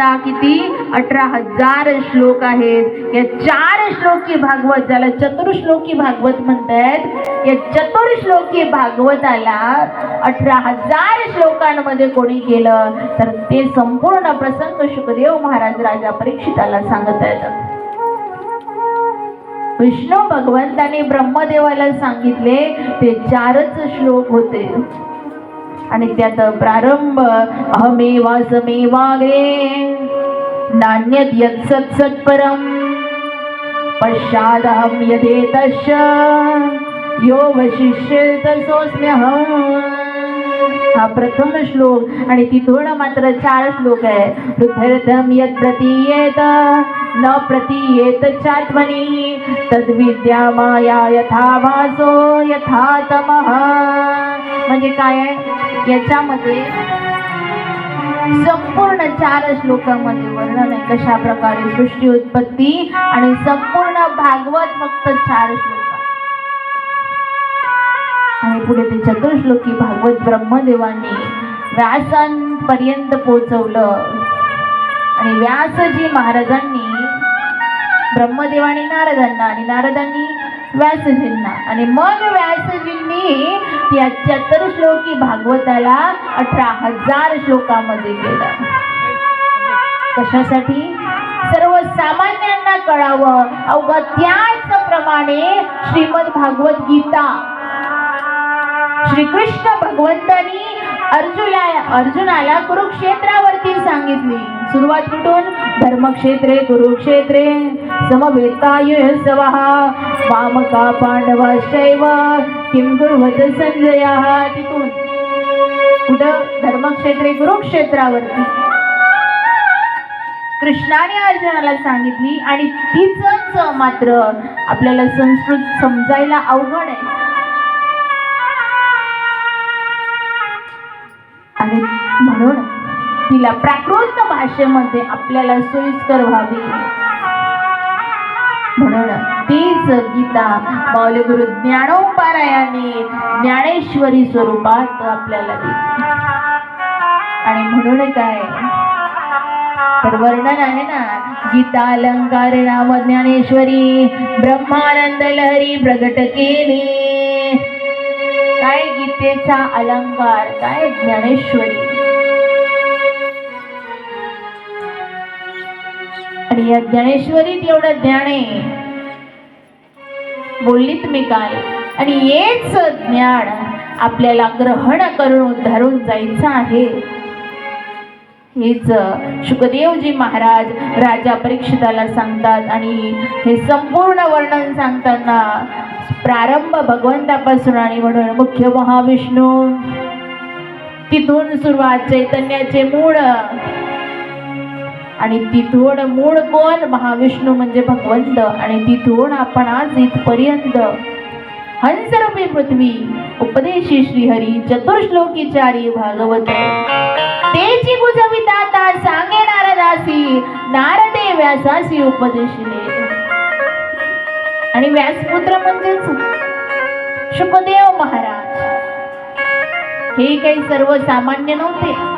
किती? अठरा हजार श्लोक आहेत. या चार श्लोकी भागवत ज्याला चतुर्श्लोकी भागवत म्हणतात या चतुर्श्लोकी भागवताला अठरा हजार श्लोकांमध्ये कोणी केलं? तर ते संपूर्ण प्रसंग शुकदेव महाराज राजा परीक्षिताला सांगत आहेत. विष्णू भगवंताने ब्रह्मदेवाला सांगितले ते चारच श्लोक होते. आणि त्यात प्रारंभ अहमेवासमेवागे नान्यत यत् सत् सत्परम पश्चादहं यदेतश्च यो वशिष्य सोऽस्म्यहम् हा प्रथम श्लोक आणि तिथून मात्र चार श्लोक आहे. पृथर्थम यत् प्रतीयेत न प्रतीयेत चात्मनी तद्विद्या माया यथा भासो यथा तमः। म्हणजे काय आहे? याच्यामध्ये संपूर्ण चार श्लोकामध्ये वर्णन आहे. कशा प्रकारे सृष्टी उत्पत्ती आणि संपूर्ण भागवत फक्त चार श्लोक आणि पुढे ते चतुर्श्लोकी भागवत ब्रह्मदेवांनी व्यासांपर्यंत पोहोचवलं. आणि व्यासजी महाराजांनी ब्रह्मदेवानी नारदांना आणि नारदांनी व्यासजींना. आणि मग व्यासजींनी या चतुर्श्लोकी भागवताला अठरा हजार श्लोकामध्ये केलं. कशासाठी? सर्वसामान्यांना कळावं. अवघं त्याच प्रमाणे श्रीमद भागवत गीता. श्रीकृष्ण भगवंतानी अर्जुला अर्जुनाला कुरुक्षेत्रावरती सांगितली. सुरुवात कुठून? धर्मक्षेत्रे कुरुक्षेत्रे. समवेतायुसवः वामका पांडवाश्चैव किं कुर्वत संजया तिथून? कुठं? धर्मक्षेत्रे कुरुक्षेत्रावरती. कृष्णाने अर्जुनाला सांगितली आणि तिचंच मात्र आपल्याला संस्कृत समजायला अवघड आहे. म्हणून तिला प्राकृत भाषेमध्ये आपल्याला सोयीस्कर व्हावी. म्हणून तीच गीता माऊली गुरु ज्ञानोपारायाने ज्ञानेश्वरी स्वरूपात आपल्याला दिली. आणि म्हणून काय? तर वर्णन आहे ना गीता अलंकार नाम ज्ञानेश्वरी ब्रह्मानंद लहरी प्रगट केली. काय गीतेचा अलंकार? काय ज्ञानेश्वरी? आणि या ज्ञानेश्वरीत एवढं ज्ञान आहे. बोललीत मी काय? आणि हेच ज्ञान आपल्याला ग्रहण करून धरून जायचं आहे. हेच शुकदेवजी महाराज राजा परीक्षिताला सांगतात आणि हे संपूर्ण वर्णन सांगताना प्रारंभ भगवंतापासून आणि म्हणून मुख्य महाविष्णू तिथून सुरुवात चैतन्याचे मूळ आणि तिथून मूळ कोण? महाविष्णू म्हणजे भगवंत. आणि तिथून आपण आज इथपर्यंत. हंसरूपी पृथ्वी उपदेशी श्रीहरी चतुर्श्लोकीचारी भागवत. तेची बुजविता सांगे नारदासी नारदे व्यासासी उपदेशिले. आणि व्यासपुत्र म्हणजेच शुकदेव महाराज. हे काही सर्वसामान्य नव्हते.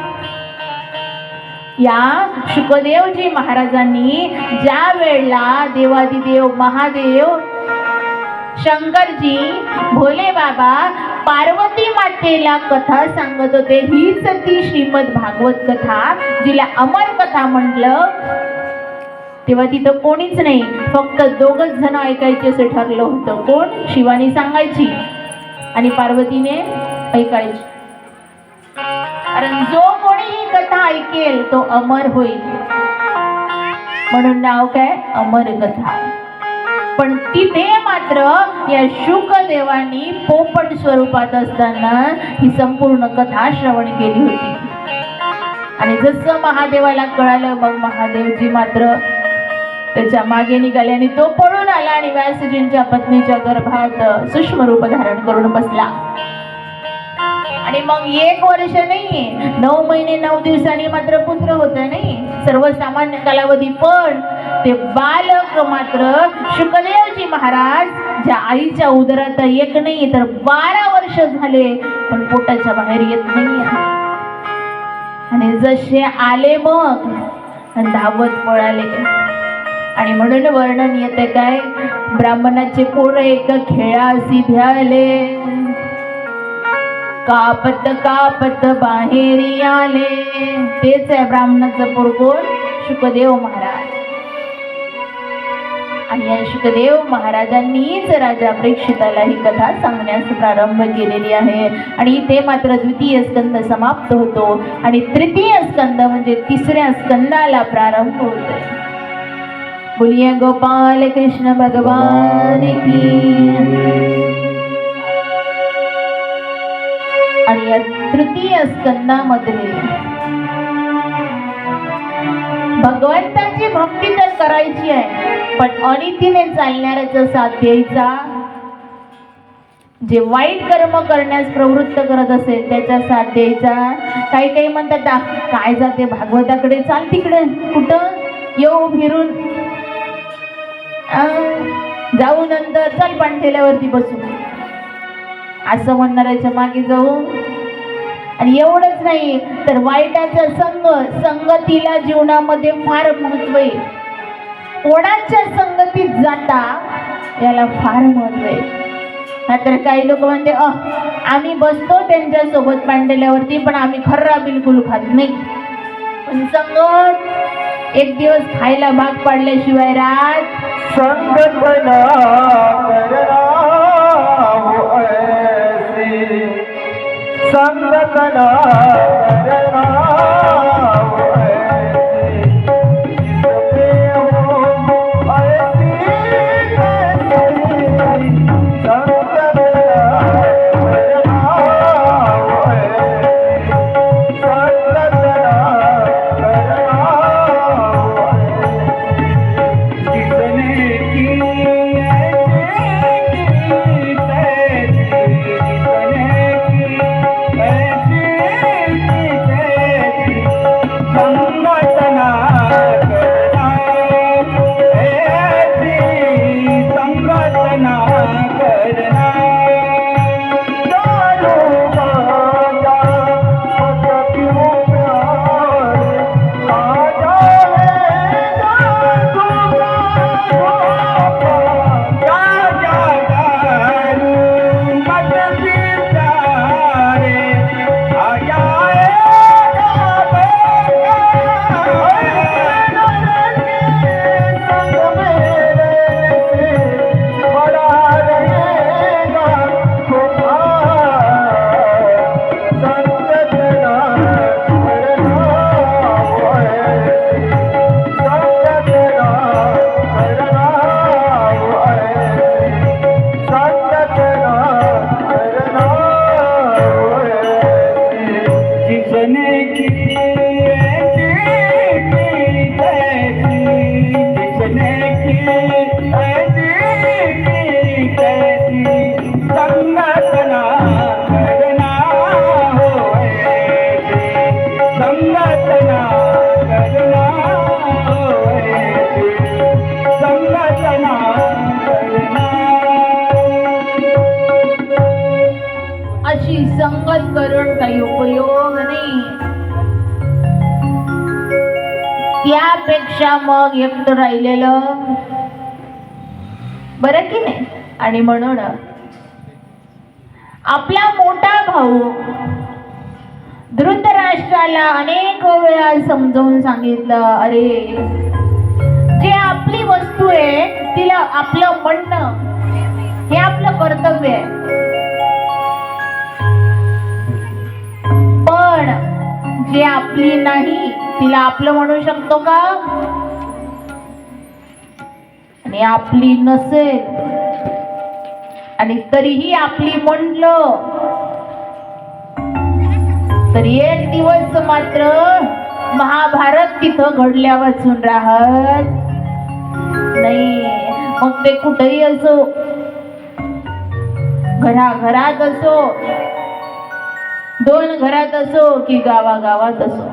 या शुकदेवजी महाराजांनी ज्या वेळेला देवादिदेव महादेव शंकरजी भोले बाबा पार्वती मातेला कथा सांगत होते हीच ती श्रीमद भागवत कथा जिला अमर कथा म्हटलं. तेव्हा तिथं कोणीच नाही फक्त दोघच जण ऐकायचे असं ठरलं होतं. कोण? शिवानी सांगायची. आणि पार्वतीने ऐकायची. कारण जो ऐकेल तो अमर होईल. म्हणून नाव काय? अमर कथा. पण तिथे मात्र या शुकदेवानी पोपट स्वरूपात असताना ही संपूर्ण कथा श्रवण केली होती. आणि जसं महादेवाला कळालं मग महादेवजी मात्र त्याच्यामागे निघाले आणि तो पळून आला आणि व्यासजींच्या पत्नीच्या गर्भात सूक्ष्म रूप धारण करून बसला. आणि मग एक वर्ष नाहीये. नऊ महिने नऊ दिवसांनी मात्र पुत्र होत नाही. सर्वसामान्य कालावधी. पण ते बालक मात्र शुकदेवजी महाराज ज्या आईच्या उदरात एक नाही तर बारा वर्ष झाले पण पोटाच्या बाहेर येत नाही आणि जसे आले मग धावत पळाले. आणि म्हणून वर्णन येते काय? ब्राह्मणाचे पोरं एका खेळासी भ्याले. कापत कापत बाहेर आले. तेच आहे ब्राह्मणाचं पोरगोण शुकदेव महाराज. आणि या शुकदेव महाराजांनीच राजा प्रेक्षिताला ही कथा सांगण्यास प्रारंभ केलेली आहे. आणि इथे मात्र द्वितीय स्कंद समाप्त होतो. आणि तृतीय स्कंद म्हणजे तिसऱ्या स्कंदाला प्रारंभ होतो बोलिया गोपाल कृष्ण भगवान की. आणि या तृतीय स्कंदामध्ये भगवंताची भक्ती तर करायची आहे पण अनितीने चालणाऱ्याचा साथ द्यायचा. जे वाईट कर्म करण्यास प्रवृत्त करत असेल त्याच्या साथ द्यायचा. काही काही म्हणतात काय जाते? भागवताकडे चाल तिकडे. कुठं? येऊ फिरून. जाऊ नंतर. चल पाणठेल्यावरती बसू. असं म्हणणाऱ्याच्या मागे जाऊ. आणि एवढंच नाही तर वाईटाचा संग संगतीला जीवनामध्ये फार महत्त्व आहे. कोणाच्या संगतीत जाता याला फार महत्त्व आहे. तर काही लोक म्हणते अ आम्ही बसतो त्यांच्यासोबत पांडल्यावरती पण आम्ही खर्रा बिलकुल खात नाही. पण संगत एक दिवस खायला भाग पाडल्याशिवाय रात संगतना संगतना अशी संगत करून काही उपयोग नाही. त्यापेक्षा मग एकटं राहिलेलं बरं की नाही? आणि म्हणून काय समजावून सांगितलं? अरे जे आपली वस्तू आहे तिला आपलं म्हणणं हे आपलं कर्तव्य आहे. पण जे आपली नाही तिला आपलं म्हणू शकतो का? आणि आपली नसेल आणि तरीही आपली म्हटलं तर एक दिवस मात्र महाभारत तिथं घडल्या वाचून राहत. नाही मग ते कुठेही असो घरा घरात असो दोन घरात असो की गावागावात असो.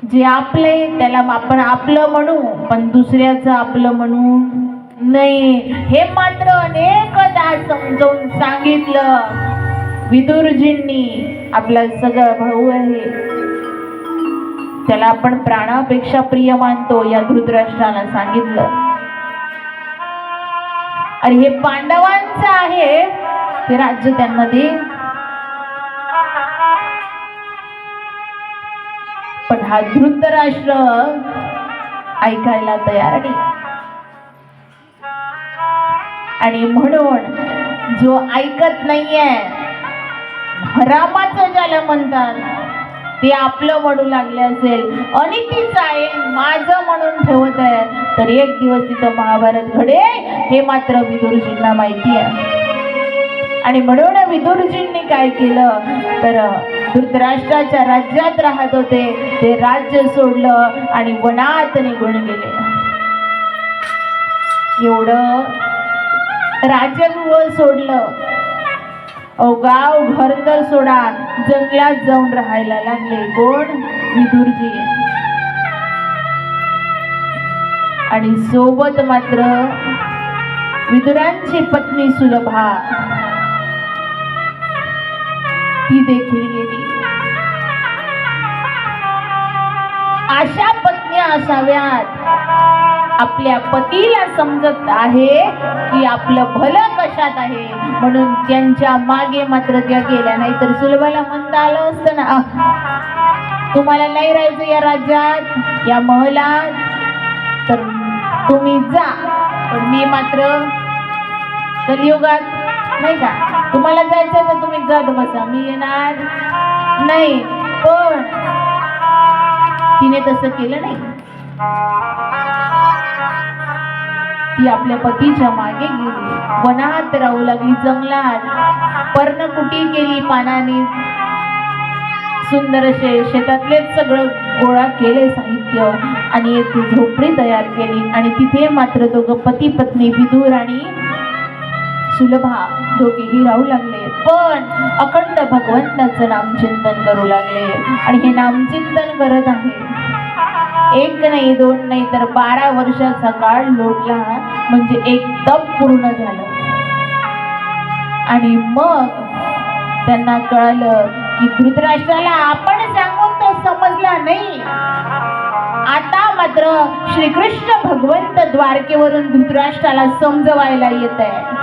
जे आपले त्याला आपण आपलं म्हणू पण दुसऱ्याचं आपलं म्हणू नाही. हे मात्र अनेकदा समजावून सांगितलं. विदुरजींनी आपला सगळा भाऊ आहे. त्याला आपण प्राणापेक्षा प्रिय मानतो या धृतराष्ट्राला सांगितलं. अरे हे पांडवांचं आहे हे राज्य त्यांना दे पण हा धृतराष्ट्र ऐकायला तयार नाही. आणि म्हणून जो ऐकत नाहीये हरामाचं ज्याला म्हणतात ते आपलं म्हणू लागले असेल. अनितीच आहे माझं म्हणून ठेवत आहे. तर एक दिवस तिथं महाभारत घडे हे मात्र विदुरजींना माहिती आहे. आणि म्हणून विदुरजींनी काय केलं? तर धृतराष्ट्राच्या राज्यात राहत होते. ते राज्य सोडलं आणि वनात निघून गेले. एवढं राजगृह सोडलं. गाव घर तर सोडा जंगलात जाऊन राहायला लागले कोण? विदुरजी. आणि सोबत मात्र विदुरांची पत्नी सुलभा. ती देखील गेली. अशा पत्न्या असाव्यात. आपल्या पतीला समजत आहे की आपलं भलं कशात आहे. म्हणून त्यांच्या मागे मात्र त्या गेल्या नाही तर सुलभाला म्हणता आलं असतं ना. तुम्हाला नाही राहायचं या राज्यात या महलात. तर तुम्ही जा. पण मी मात्र कलियुगात नाही का? तुम्हाला जायचं तर तुम्ही जात बसा. मी येणार नाही. पण तिने तसं केलं नाही. ती आपल्या पतीच्या मागे गेली. वनात राहू लागली जंगलात. पर्णकुटी केली पानाने. सुंदर असे शेतातलेच सगळं गोळा केले साहित्य. आणि एक झोपडी तयार केली. आणि तिथे मात्र दोघं पती पत्नी विदूर आणि सुलभा दोघेही राहू लागले. पण अखंड भगवंताचं नामचिंतन करू लागले. आणि हे नामचिंतन करत आहे. एक नाही दोन नाही तर बारा वर्षाचा काळ लोटला. म्हणजे एकदम पूर्ण झालं. आणि मग त्यांना कळलं की धृतराष्ट्राला आपण सांगून तो समजला नाही. आता मात्र श्रीकृष्ण भगवंत द्वारकेवरून धृतराष्ट्राला समजवायला येत आहे.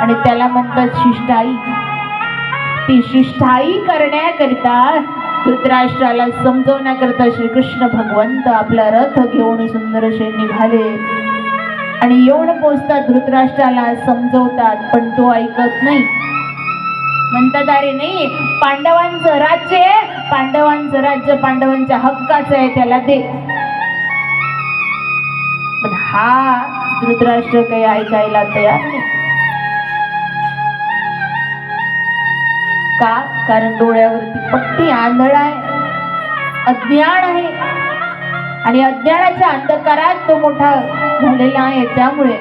आणि त्याला म्हणतात शिष्टाई. ती शिष्टाई करण्याकरिता धृतराष्ट्राला समजवण्याकरिता श्रीकृष्ण भगवंत आपला रथ घेऊन सुंदर निघाले. आणि येऊन पोचतात धृतराष्ट्राला समजवतात पण तो ऐकत नाही. म्हणतात अरे नाही पांडवांचं राज्य आहे. पांडवांचं राज्य पांडवांच्या हक्काचं आहे त्याला दे. पण हा धृतराष्ट्र काही ऐकायला तयार नाही. का? कारण डोळ्यावरती पट्टी आंधळ आहे. अज्ञान आहे. आणि अज्ञानाच्या अंधकारात तो मोठा झालेला आहे. त्यामुळे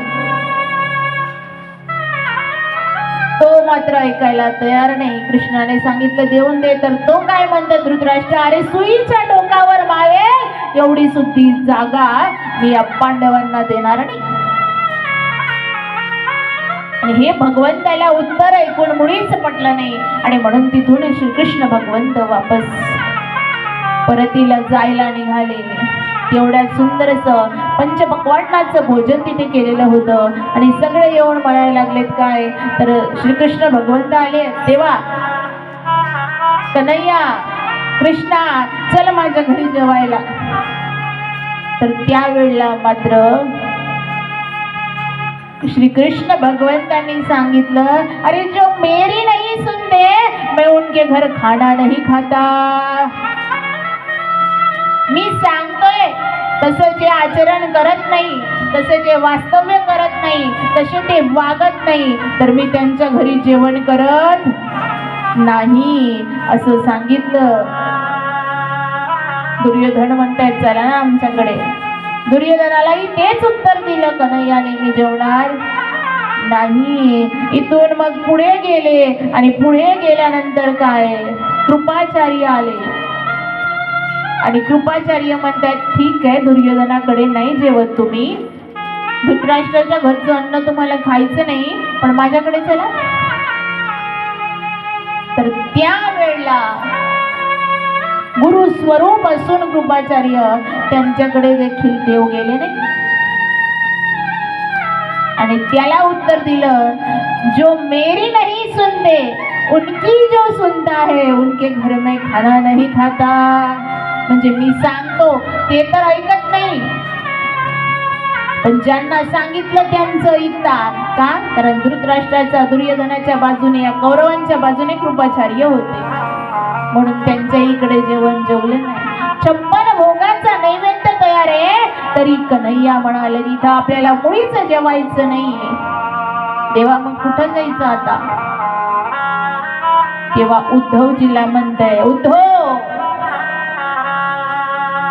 तो मात्र ऐकायला तयार नाही. कृष्णाने सांगितलं देऊन दे. तर तो काय म्हणतो धृतराष्ट्र? अरे सुईच्या डोकावर मावे. एवढी सुद्धी जागा मी या पांडवांना देणार नाही. आणि हे भगवंताला उत्तर ऐकून मुळीच पटलं नाही. आणि म्हणून तिथून श्रीकृष्ण भगवंत वापस परतीला जायला निघाले एवढ्या सुंदरसं पंचपक्वाटनाचं भोजन तिथे केलेलं होतं. आणि सगळे येऊन म्हणायला लागलेत काय? तर श्रीकृष्ण भगवंत आले तेव्हा कन्हैया कृष्णा चल माझ्या घरी जेवायला. तर त्यावेळेला मात्र श्री कृष्ण भगवंतांनी सांगितलं अरे जो मेरी नाही सुनते मैं उनके घर खाना नहीं खाता. मी सांगतोय तसं जे आचरण करत नाही तसं जे वास्तव्य करत नाही तसे ते वागत नाही तर मी त्यांच्या घरी जेवण करत नाही असं सांगितलं. दुर्योधन म्हणतायत चला ना आमच्याकडे. दुर्योधनालाही तेच उत्तर दिलं कन्हैयाने मी जेवणार नाही. इथून मग पुढे गेले आणि पुढे गेल्यानंतर काय? कृपाचार्य आले. आणि कृपाचार्य म्हणतात ठीक आहे दुर्योधनाकडे नाही जेवत तुम्ही. धृतराष्ट्राच्या घरचं अन्न तुम्हाला खायचं नाही पण माझ्याकडे चला. तर त्या त्यावेळेला गुरु स्वरूप असून कृपाचार्य त्यांच्याकडे देखील देव गेले नाही. आणि त्याला उत्तर दिलं जो मेरी नाही सुनते उनकी जो सुनता है उनके घर में खाना नहीं खाता. म्हणजे मी सांगतो ते तर ऐकत नाही. पण ज्यांना सांगितलं त्यांचं ऐकतात का? कारण धृतराष्ट्राच्या दुर्योधनाच्या बाजूने या कौरवांच्या बाजूने कृपाचार्य होते. म्हणून त्यांच्या इकडे जेवण जेवले नाही. छप्पन भोगाचा नैवेद्य तयार आहे. तरी कन्हैया म्हणाले इथं आपल्याला मुळीच जेवायचं नाहीये. तेव्हा मग कुठं जायचं आता? तेव्हा उद्धवजीला म्हणताय उद्धव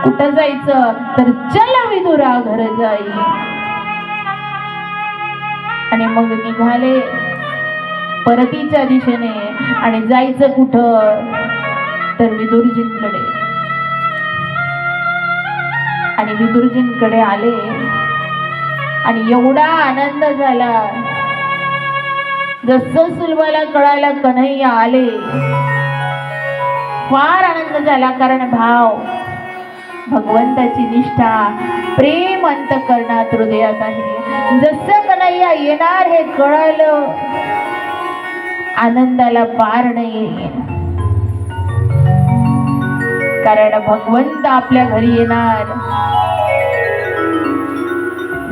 कुठं जायचं? तर चल विदुरा घर जाई आणि मग निघाले परतीच्या दिशेने आणि जायचं कुठं? तर विदुरजींकडे. आणि विदुरजींकडे आले आणि एवढा आनंद झाला. जस सुलभाला कळायला कन्हैया आले फार आनंद झाला कारण भाव भगवंताची निष्ठा प्रेम अंतकरणात हृदयात आहे. जसं कन्हैया येणार हे कळालं आनंदाला पार नाही कारण भगवंत आपल्या घरी येणार.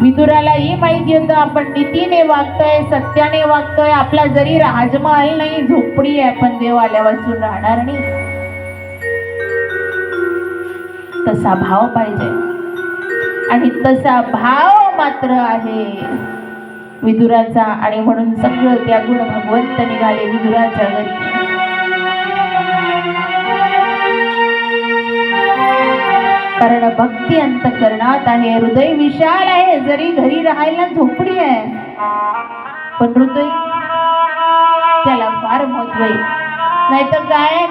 विदुरालाही माहिती होतं आपण नीतीने वागतोय सत्याने वागतोय आपला जरी राजमहल नाही झोपडी आहे पण देव आल्यापासून राहणार नाही. तसा भाव पाहिजे. आणि तसा भाव मात्र आहे. विदुराचा आणि म्हणून सगळं त्या गुण भगवंत निघाले विदुराच्या घरी. कारण भक्ती अंतकरणात आहे हृदय विशाल आहे जरी घरी राहायला झोपडी आहे पण हृदय त्याला फार महत्त्व आहे. नाहीतर काय?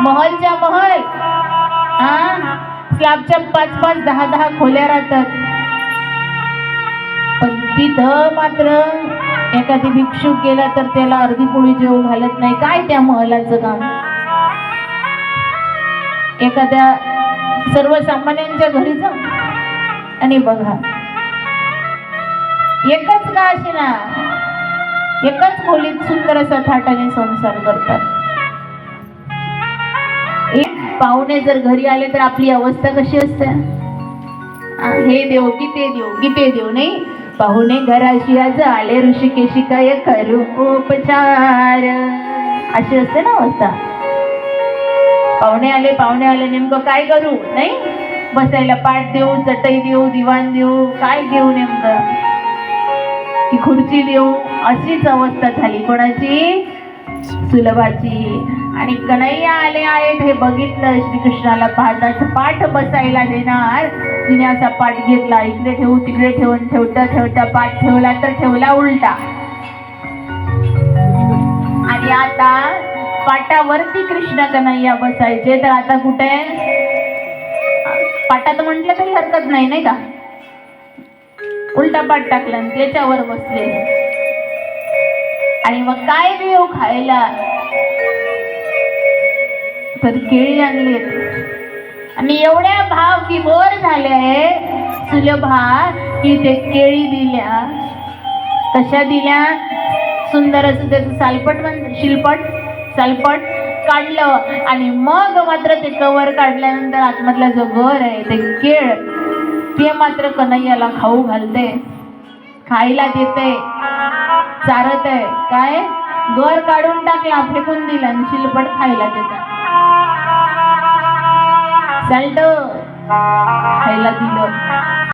महलच्या महल. हा स्लॅबच्या पाच पाच दहा दहा खोल्या राहतात. पण तिथं मात्र एखादी भिक्षुक गेला तर त्याला अर्धी पोळी जेव घालत नाही. काय त्या महलाचं काम? एखाद्या सर्वसामान्यांच्या घरी जा आणि बघा. एकच का ना एकच खोलीत सुंदर असा थाटाने संसार करतात. पाहुणे जर घरी आले तर आपली अवस्था कशी असते? हे देव की ते देव की ते देव नाही. पाहुणे घराशी आज आले ऋषिकेशी काय करू? उपचार. अशी असते ना अवस्था. पाहुणे आले पाहुणे आले नेमकं काय करू? नाही? बसायला पाठ देऊ चटई देऊ दिवाण देऊ काय देऊ नेमकं? की खुर्ची देऊ अशीच अवस्था झाली. कोणाची? सुलभाची आणि कन्हैया आले आहेत हे बघितलं श्रीकृष्णाला पाहताच पाठ बसायला देणार. तिने असा पाठ घेतला इकडे ठेवू तिकडे ठेवून ठेवता ठेवता पाठ ठेवला तर ठेवला उलटा. आणि आता पाटावरती कृष्ण कन्हैया बसायचे. तर आता कुठे? पाटात म्हटलं तरी हरकत नाही नाही का? उलटा पाठ टाकला त्याच्यावर बसले. आणि मग काय देऊ खायला? तर केळी आणलीत आणि एवढ्या भाव विभोर झाले सुलभा की ते केळी दिल्या. कशा दिल्या? सुंदर असं त्याचं सालपट म्हण शिलपट सालपट काढलं. आणि मग मात्र ते कवर काढल्यानंतर आतमधला जो घर आहे ते केळ ते मात्र कन्हैयाला खाऊ घालते. खायला देते. चारत आहे. काय? गर काढून टाकला फेकून दिला आणि शिलपट खायला देतात चालत. खायला दिलं.